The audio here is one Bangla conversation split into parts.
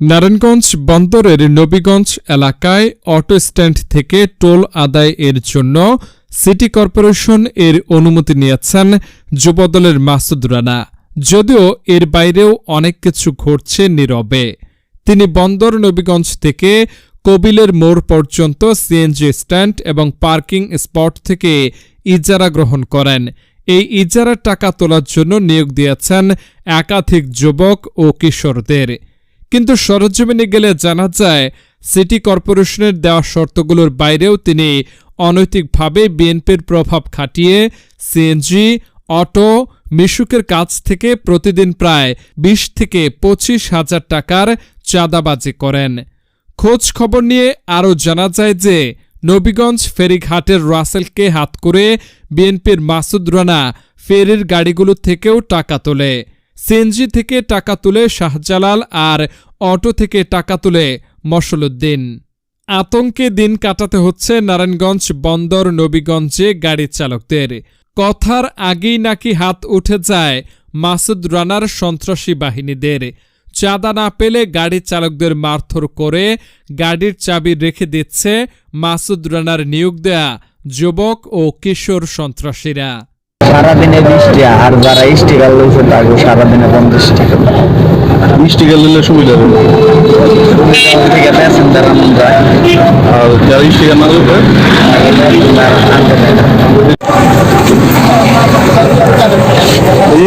নারায়ণগঞ্জ বন্দরের নবীগঞ্জ এলাকায় অটো স্ট্যান্ড থেকে টোল আদায় এর জন্য সিটি কর্পোরেশন এর অনুমতি নিয়েছেন যুবদলের মাসুদ রানা। যদিও এর বাইরেও অনেক কিছু ঘটছে নীরবে। তিনি বন্দর নবীগঞ্জ থেকে কবিলের মোড় পর্যন্ত সিএনজি স্ট্যান্ড এবং পার্কিং স্পট থেকে ইজারা গ্রহণ করেন। এই ইজারার টাকা তোলার জন্য নিয়োগ দিয়েছেন একাধিক যুবক ও কিশোরদের। কিন্তু সরজমিনে গেলে জানা যায়, সিটি কর্পোরেশনের দেওয়া শর্তগুলোর বাইরেও তিনি অনৈতিকভাবে বিএনপির প্রভাব খাটিয়ে সিএনজি, অটো, মিশুকের কাছ থেকে প্রতিদিন প্রায় বিশ থেকে পঁচিশ হাজার টাকার চাঁদাবাজি করেন। খোঁজ খবর নিয়ে আরও জানা যায় যে, নবীগঞ্জ ফেরিঘাটের রাসেলকে হাত করে বিএনপির মাসুদ রানা ফেরির গাড়িগুলো থেকেও টাকা তোলে। সিএনজি থেকে টাকা তুলে শাহজালাল আর অটো থেকে টাকা তুলে মশলুদ্দিন আতঙ্কে দিন কাটাতে হচ্ছে নারায়ণগঞ্জ বন্দর নবীগঞ্জে গাড়ি চালকদের। কথার আগেই নাকি হাত উঠে যায় মাসুদ রানার সন্ত্রাসী বাহিনীদের। চাঁদা না পেলে গাড়ি চালকদের মারধর করে গাড়ির চাবি রেখে দিচ্ছে মাসুদ রানার নিয়োগ দেয়া যুবক ও কিশোর সন্ত্রাসীরা। সারাদিনে বৃষ্টি আর যারা স্টিকার লইছে তাকে সারাদিনে পঞ্চাশ টাকা মিষ্টি গেলে সুবিধা হবে। থেকে প্যাসেঞ্জার আনন্দ যায়। আর যারা স্টিকার না দেবে প্যাসেঞ্জার আনতে দেয় না।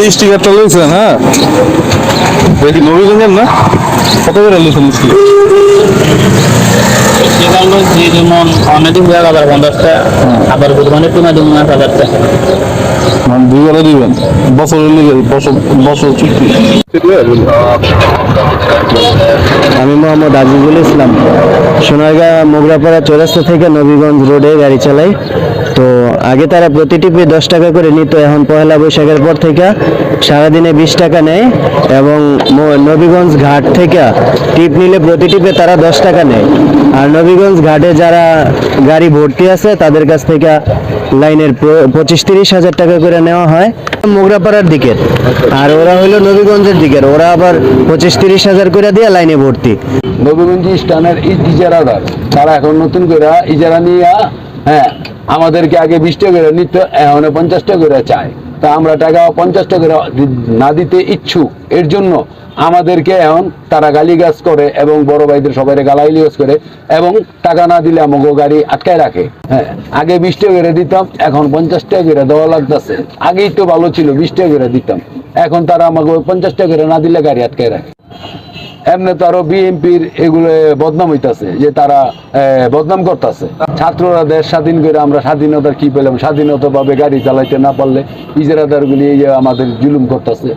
এই স্টিকারটা লইছেন হ্যাঁ? দেখি নবীগঞ্জের না? কত করে লইছেন স্টিকার আমি মোহাম্মদ আজিজুল ইসলাম। সোনারগাঁ মোগরাপাড়া চৌরাস্তা থেকে নবীগঞ্জ রোডে গাড়ি চালাই। তো আগে তারা প্রতি টিপে দশ টাকা করে নিত, এখন পয়লা বৈশাখের পর থেকে সারাদিনে বিশ টাকা নেয় এবং নবীগঞ্জ ঘাট থেকে টিপ নিলে প্রতি টিপে তারা দশ টাকা নেয়। আর নবীগঞ্জ ঘাটে যারা গাড়ি ভর্তি আছে, তাদের কাছ থেকে লাইনের পঁচিশ তিরিশ হাজার টাকা করে নেওয়া হয় মোগরাপাড়ার দিকের আর ওরা হইল নবীগঞ্জের দিকের ওরা আবার পঁচিশ তিরিশ হাজার করে দিয়ে লাইনে ভর্তি। নবীগঞ্জ স্টানের ইজারাদার তারা এখন নতুন করে ইজারা নিয়ে হ্যাঁ আমাদেরকে আগে বিশ টাকা করে নিত, এখন পঞ্চাশ টাকা করে চায়। তা আমরা টাকা পঞ্চাশ টাকা না দিতে ইচ্ছুক। এর জন্য আমাদেরকে এখন তারা গালিগাজ করে এবং বড় ভাইদের সবাই গালাগালিগাছ করে এবং টাকা না দিলে আমাকে গাড়ি আটকায় রাখে। হ্যাঁ আগে বিশ টাকা করে দিতাম, এখন পঞ্চাশ টাকা করে দেওয়া লাগতেছে। আগেই তো ভালো ছিল, বিশ টাকা করে দিতাম। এখন তারা আমাকে পঞ্চাশ টাকা করে না দিলে গাড়ি আটকায় রাখে। এমনি তো আরও বিএনপির এগুলো বদনাম হইতাছে, যে তারা বদনাম করতেছে। ছাত্ররা দেশ স্বাধীন করে আমরা স্বাধীনতার কি পেলাম? স্বাধীনতা ভাবে গাড়ি চালাইতে না পারলে ইজারাদার গুলি আমাদের জুলুম করতেছে।